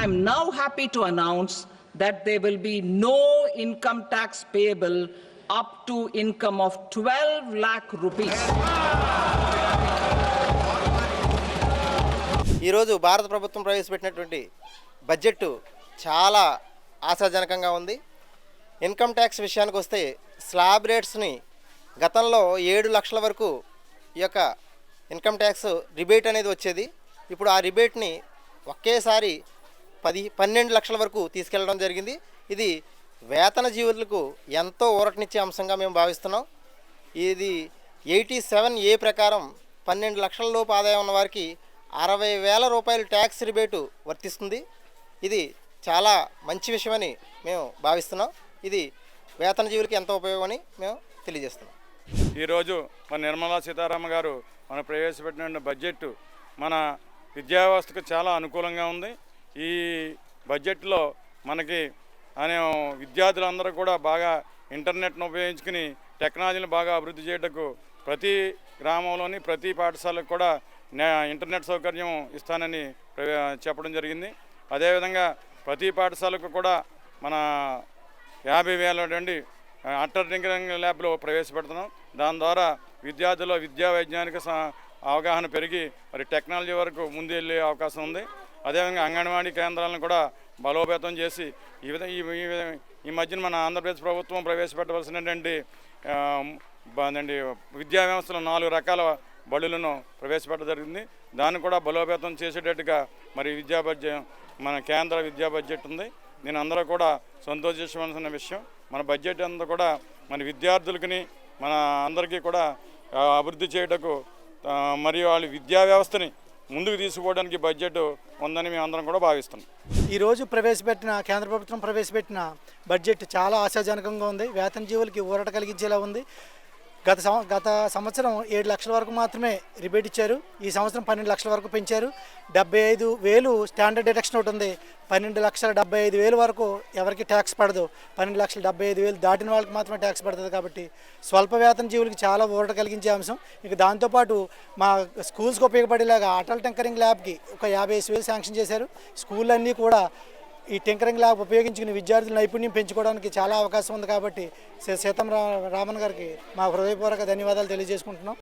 I am now happy to announce that there will be no income tax payable up to income of 12 lakh rupees. ఈరోజు భారత ప్రభుత్వం ప్రవేశపెట్టినటువంటి budget చాలా ఆశాజనకంగా ఉంది ఇన్కమ్ ట్యాక్స్ విషయానికి వస్తే స్లాబ్ రేట్స్ని గతంలో ఏడు లక్షల వరకు ఈ యొక్క ఇన్కమ్ ట్యాక్స్ రిబేట్ అనేది వచ్చేది ఇప్పుడు ఆ రిబేట్ని ఒకేసారి పది పన్నెండు లక్షల వరకు తీసుకెళ్ళడం జరిగింది. ఇది వేతన జీవులకు ఎంతో ఊరటనిచ్చే అంశంగా మేము భావిస్తున్నాం. ఇది ఎయిటీ సెవెన్ ఏ ప్రకారం పన్నెండు లక్షల లోపు ఆదాయం ఉన్న వారికి అరవై వేల రూపాయల ట్యాక్స్ రిబేటు వర్తిస్తుంది. ఇది చాలా మంచి విషయమని మేము భావిస్తున్నాం. ఇది వేతన జీవులకి ఎంతో ఉపయోగమని మేము తెలియజేస్తున్నాం. ఈరోజు మన నిర్మలా సీతారామ గారు మన ప్రవేశపెట్టిన బడ్జెట్ మన విద్యా వ్యవస్థకు చాలా అనుకూలంగా ఉంది. ఈ బడ్జెట్లో మనకి అనే విద్యార్థులందరూ కూడా బాగా ఇంటర్నెట్ను ఉపయోగించుకుని టెక్నాలజీని బాగా అభివృద్ధి చేయటకు ప్రతి గ్రామంలోని ప్రతి పాఠశాలకు కూడా నే- ఇంటర్నెట్ సౌకర్యం ఇస్తానని చెప్పడం జరిగింది. అదేవిధంగా ప్రతి పాఠశాలకు కూడా మన యాభై వేల నుండి అట్టర్ టింకరింగ్ ల్యాబ్లో ప్రవేశపెడుతున్నాం. దాని ద్వారా విద్యార్థుల విద్యా వైజ్ఞానిక స- అవగాహన పెరిగి మరి టెక్నాలజీ వరకు ముందు వెళ్ళే అవకాశం ఉంది. అదేవిధంగా అంగన్వాడీ కేంద్రాలను కూడా బలోపేతం చేసి ఈ విధంగా ఈ ఈ విధంగా- ఈ మధ్యన మన ఆంధ్రప్రదేశ్ ప్రభుత్వం ప్రవేశపెట్టవలసినటువంటి అండి విద్యా వ్యవస్థలో నాలుగు రకాల బడులను ప్రవేశపెట్టడం జరిగింది. దాన్ని కూడా బలోపేతం చేసేటట్టుగా మరి విద్యా బడ్జెట్ మన కేంద్ర విద్యా బడ్జెట్ ఉంది. నేను అందరూ కూడా సంతోషించవలసిన విషయం. మన బడ్జెట్ అంతా కూడా మన విద్యార్థులకి మన అందరికీ కూడా అభివృద్ధి చేయటకు మరియు వాళ్ళ విద్యా వ్యవస్థని ముందుకు తీసుకుపోవడానికి బడ్జెట్ ఉందని మేము అందరం కూడా భావిస్తున్నాం. ఈరోజు ప్రవేశపెట్టిన కేంద్ర ప్రభుత్వం ప్రవేశపెట్టిన బడ్జెట్ చాలా ఆశాజనకంగా ఉంది. వేతన జీవులకి ఊరట కలిగించేలా ఉంది. గత గత సంవత్సరం ఏడు లక్షల వరకు మాత్రమే రిబేట్ ఇచ్చారు. ఈ సంవత్సరం పన్నెండు లక్షల వరకు పెంచారు. డెబ్బై ఐదు వేలు స్టాండర్డ్ డిడక్షన్ ఒకటి ఉంది. పన్నెండు లక్షల డెబ్బై ఐదు వేలు వరకు ఎవరికి ట్యాక్స్ పడదు. పన్నెండు లక్షల డెబ్బై ఐదు వేలు దాటిన వాళ్ళకి మాత్రమే ట్యాక్స్ పడుతుంది కాబట్టి స్వల్ప వేతన జీవులకి చాలా ఊరట కలిగించే అంశం. ఇక దాంతోపాటు మా స్కూల్స్కి ఉపయోగపడేలాగా అటల్ టెంకరింగ్ ల్యాబ్కి ఒక యాభై ఐదు వేలు శాంక్షన్ చేశారు. స్కూల్ అన్నీ కూడా ఈ టింకరింగ్ ల్యాబ్ ఉపయోగించుకుని విద్యార్థుల నైపుణ్యం పెంచుకోవడానికి చాలా అవకాశం ఉంది కాబట్టి సీతం రామన్ గారికి మా హృదయపూర్వక ధన్యవాదాలు తెలియజేసుకుంటున్నాం.